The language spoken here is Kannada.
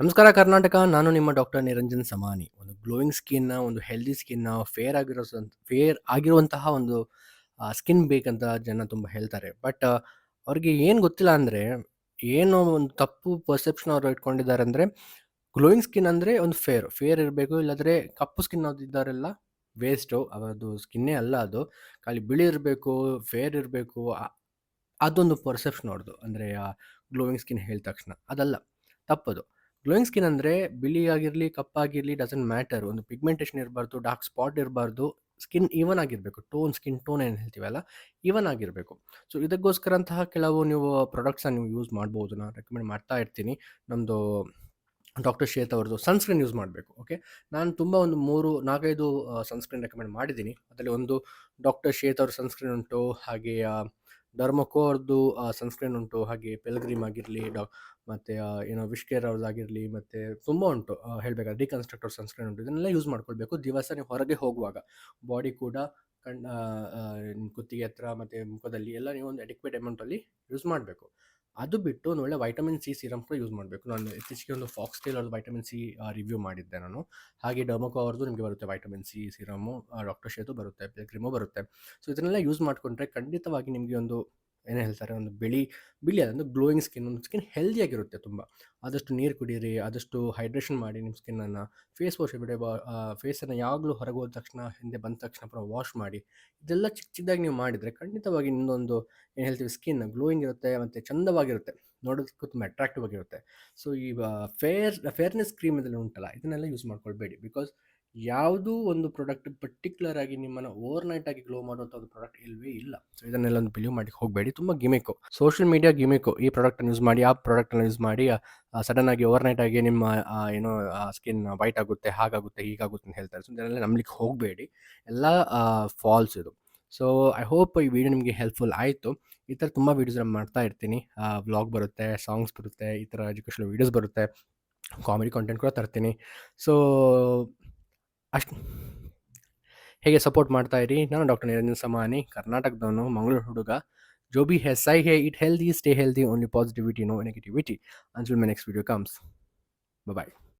ನಮಸ್ಕಾರ ಕರ್ನಾಟಕ. ನಾನು ನಿಮ್ಮ ಡಾಕ್ಟರ್ ನಿರಂಜನ್ ಸಮಾನಿ. ಒಂದು ಗ್ಲೋಯಿಂಗ್ ಸ್ಕಿನ್, ಒಂದು ಹೆಲ್ದಿ ಸ್ಕಿನ್ನ ಫೇರ್ ಆಗಿರೋ ಫೇರ್ ಆಗಿರುವಂತಹ ಒಂದು ಸ್ಕಿನ್ ಬೇಕಂತ ಜನ ತುಂಬ ಹೇಳ್ತಾರೆ. ಬಟ್ ಅವ್ರಿಗೆ ಏನು ಗೊತ್ತಿಲ್ಲ ಅಂದರೆ ಏನೋ ಒಂದು ತಪ್ಪು ಪರ್ಸೆಪ್ಷನ್ ಅವರು ಇಟ್ಕೊಂಡಿದ್ದಾರೆ ಅಂದರೆ ಗ್ಲೋಯಿಂಗ್ ಸ್ಕಿನ್ ಅಂದರೆ ಒಂದು ಫೇರ್. ಫೇರ್ ಇರಬೇಕು, ಇಲ್ಲಾಂದ್ರೆ ಕಪ್ಪು ಸ್ಕಿನ್ ಇದ್ದವರೆಲ್ಲ ವೇಸ್ಟು. ಅದು ಸ್ಕಿನ್ನೇ ಅಲ್ಲ ಅದು. ಖಾಲಿ ಬಿಳಿ ಇರಬೇಕು, ಫೇರ್ ಇರಬೇಕು ಅದೊಂದು ಪರ್ಸೆಪ್ಷನ್ ಅವ್ರದ್ದು. ಅಂದರೆ ಗ್ಲೋಯಿಂಗ್ ಸ್ಕಿನ್ ಹೇಳಿದ ತಕ್ಷಣ. ಅದಲ್ಲ, ತಪ್ಪದು. ಗ್ಲೋಯಿಂಗ್ ಸ್ಕಿನ್ ಅಂದರೆ ಬಿಳಿ ಆಗಿರಲಿ ಕಪ್ಪಾಗಿರಲಿ ಡಸಂಟ್ ಮ್ಯಾಟರ್. ಒಂದು ಪಿಗ್ಮೆಂಟೇಷನ್ ಇರಬಾರ್ದು, ಡಾರ್ಕ್ ಸ್ಪಾಟ್ ಇರಬಾರ್ದು. ಸ್ಕಿನ್ ಈವನ್ ಆಗಿರಬೇಕು. ಟೋನ್, ಸ್ಕಿನ್ ಟೋನ್ ಏನು ಹೇಳ್ತೀವಲ್ಲ, ಈವನ್ ಆಗಿರಬೇಕು. ಸೊ ಇದಕ್ಕೋಸ್ಕರ ಅಂತಹ ಕೆಲವು ನೀವು ಪ್ರಾಡಕ್ಟ್ಸನ್ನ ನೀವು ಯೂಸ್ ಮಾಡ್ಬೋದು. ನಾನು ರೆಕಮೆಂಡ್ ಮಾಡ್ತಾ ಇರ್ತೀನಿ. ನಮ್ಮದು ಡಾಕ್ಟರ್ ಶೇತ್ ಅವ್ರದ್ದು ಸನ್‌ಸ್ಕ್ರೀನ್ ಯೂಸ್ ಮಾಡಬೇಕು. ಓಕೆ. ನಾನು ತುಂಬ ಒಂದು 3, 4, 5 ಅ ಸನ್‌ಸ್ಕ್ರೀನ್ ರೆಕಮೆಂಡ್ ಮಾಡಿದ್ದೀನಿ. ಅದರಲ್ಲಿ ಒಂದು ಡಾಕ್ಟರ್ ಶೇತ್ ಅವ್ರ ಸನ್‌ಸ್ಕ್ರೀನ್ ಉಂಟು. ಹಾಗೆ ಡರ್ಮಕೋ ಅವ್ರದ್ದು ಸನ್‌ಸ್ಕ್ರೀನ್ ಉಂಟು. ಹಾಗೆ ಪೆಲ್ಗ್ರೀಮ್ ಆಗಿರಲಿ, ಡಾ ಮತ್ತು ಏನೋ ವಿಶ್ ಕೇರ್ ಅವ್ರದ್ದಾಗಿರಲಿ, ಮತ್ತು ತುಂಬ ಉಂಟು ಹೇಳಬೇಕಾದ್ರೆ ಡಿಕನ್ಸ್ಟ್ರಕ್ಟರ್ ಸನ್‌ಸ್ಕ್ರೀನ್ ಉಂಟು. ಇದನ್ನೆಲ್ಲ ಯೂಸ್ ಮಾಡ್ಕೊಳ್ಬೇಕು. ದಿವಸ ನೀವು ಹೊರಗೆ ಹೋಗುವಾಗ. ಬಾಡಿ ಕೂಡ ಕಣ್ ಆಹ್, ಆಹ್, ಕುತ್ತಿಗೆ ಹತ್ರ ಮತ್ತು ಮುಖದಲ್ಲಿ ಎಲ್ಲ ನೀವು ಒಂದು ಅಡಿಕ್ವೇಟ್ ಅಮೌಂಟಲ್ಲಿ ಯೂಸ್ ಮಾಡಬೇಕು. ಅದು ಬಿಟ್ಟು ಒಳ್ಳೆ ವೈಟಮಿನ್ ಸಿ ಸೀರಮ್ ಕೂಡ ಯೂಸ್ ಮಾಡಬೇಕು. ನಾನು ಇತ್ತೀಚೆಗೆ ಒಂದು ಫಾಕ್ಸ್ ಟೇಲ್ ಅವ್ರದ್ದು ವೈಟಮಿನ್ ಸಿ ರಿವ್ಯೂ ಮಾಡಿದ್ದೆ ನಾನು. ಹಾಗೆ ಡರ್ಮಕೋ ಅವ್ರದ್ದು ನಿಮಗೆ ಬರುತ್ತೆ vitamin C serum doctor Sheth ಬರುತ್ತೆ, ಕ್ರಿಮೋ ಬರುತ್ತೆ. ಸೊ ಇದನ್ನೆಲ್ಲ ಯೂಸ್ ಮಾಡಿಕೊಂಡ್ರೆ ಖಂಡಿತವಾಗಿ ನಿಮಗೆ ಒಂದು ಏನು ಹೇಳ್ತಾರೆ, ಒಂದು ಬಿಳಿ ಬಿಳಿ ಅದೊಂದು ಗ್ಲೋಯಿಂಗ್ ಸ್ಕಿನ್, ಒಂದು ಸ್ಕಿನ್ ಹೆಲ್ದಿಯಾಗಿರುತ್ತೆ ತುಂಬ. ಆದಷ್ಟು ನೀರು ಕುಡೀರಿ, ಆದಷ್ಟು ಹೈಡ್ರೇಷನ್ ಮಾಡಿ ನಿಮ್ಮ ಸ್ಕಿನ್ನನ್ನು. ಫೇಸ್ ವಾಶ್ ಬಿಡಿ ಫೇಸನ್ನು ಯಾವಾಗಲೂ ಹೊರಗೆ ಹೋದ ತಕ್ಷಣ, ಹಿಂದೆ ಬಂದ ತಕ್ಷಣ ಪುನಃ ವಾಶ್ ಮಾಡಿ. ಇದೆಲ್ಲ ಚಿಕ್ಕ ಚಿಕ್ಕದಾಗಿ ನೀವು ಮಾಡಿದರೆ ಖಂಡಿತವಾಗಿ ಇನ್ನೊಂದು ಏನು ಹೇಳ್ತೀವಿ ಸ್ಕಿನ್ ಗ್ಲೋಯಿಂಗ್ ಇರುತ್ತೆ, ಮತ್ತು ಚಂದವಾಗಿರುತ್ತೆ. ನೋಡೋದಕ್ಕೂ ತುಂಬ ಅಟ್ರಾಕ್ಟಿವ್ ಆಗಿರುತ್ತೆ. ಸೊ ಈ ಫೇರ್ ಫೇರ್ನೆಸ್ ಕ್ರೀಮ್ ಇದೆಲ್ಲ ಉಂಟಲ್ಲ, ಇದನ್ನೆಲ್ಲ ಯೂಸ್ ಮಾಡ್ಕೊಳ್ಬೇಡಿ. ಬಿಕಾಸ್ ಯಾವುದೂ ಒಂದು ಪ್ರಾಡಕ್ಟ್ ಪರ್ಟಿಕ್ಯುಲರ್ ಆಗಿ ನಿಮ್ಮನ್ನು ಓವರ್‌ನೈಟ್ ಆಗಿ ಗ್ಲೋ ಮಾಡುವಂಥ ಒಂದು ಪ್ರಾಡಕ್ಟ್ ಇಲ್ಲವೇ ಇಲ್ಲ. ಸೊ ಇದನ್ನೆಲ್ಲ ಒಂದು ಬಿಲೀವ್ ಮಾಡಿ ಹೋಗಬೇಡಿ. ತುಂಬ ಗಿಮಿಕ್ಕು. Social media gimmick. ಈ ಪ್ರಾಡಕ್ಟನ್ನು ಯೂಸ್ ಮಾಡಿ, ಆ ಪ್ರಾಡಕ್ಟನ್ನು ಯೂಸ್ ಮಾಡಿ ಸಡನ್ ಆಗಿ ಓವರ್ ನೈಟ್ ಆಗಿ ನಿಮ್ಮ ಏನೋ ಸ್ಕಿನ್ ವೈಟ್ ಆಗುತ್ತೆ, ಹಾಗಾಗುತ್ತೆ, ಹೀಗಾಗುತ್ತೆ ಅಂತ ಹೇಳ್ತಾರೆ. ಸೊ ಇದನ್ನೆಲ್ಲ ನಂಬಲಿಕ್ಕೆ ಹೋಗಬೇಡಿ. ಎಲ್ಲ ಫಾಲ್ಸ್ ಇದು. ಸೊ ಐ ಹೋಪ್ ಈ ವಿಡಿಯೋ ನಿಮಗೆ ಹೆಲ್ಪ್‌ಫುಲ್ ಆಯಿತು. ಈ ಥರ ತುಂಬ ವಿಡಿಯೋಸ್‌ನ ಮಾಡ್ತಾ ಇರ್ತೀನಿ. ವ್ಲಾಗ್ ಬರುತ್ತೆ, ಸಾಂಗ್ಸ್ ಬರುತ್ತೆ, ಈ ಥರ ಎಜುಕೇಷನಲ್ ವೀಡಿಯೋಸ್ ಬರುತ್ತೆ. ಕಾಮಿಡಿ ಕಂಟೆಂಟ್ ಕೂಡ ತರ್ತೀನಿ. ಸೊ ಅಷ್ಟು ಹೀಗೆ ಸಪೋರ್ಟ್ ಮಾಡ್ತಾ ಇರಿ. ನಾನು ಡಾಕ್ಟರ್ ನಿರಂಜನ್ ಸಮಾನಿ, ಕರ್ನಾಟಕದವನು, ಮಂಗಳೂರು ಹುಡುಗ. जो भी है सही है, eat healthy, stay healthy, only positivity, no negativity. Until my next video comes. Bye-bye.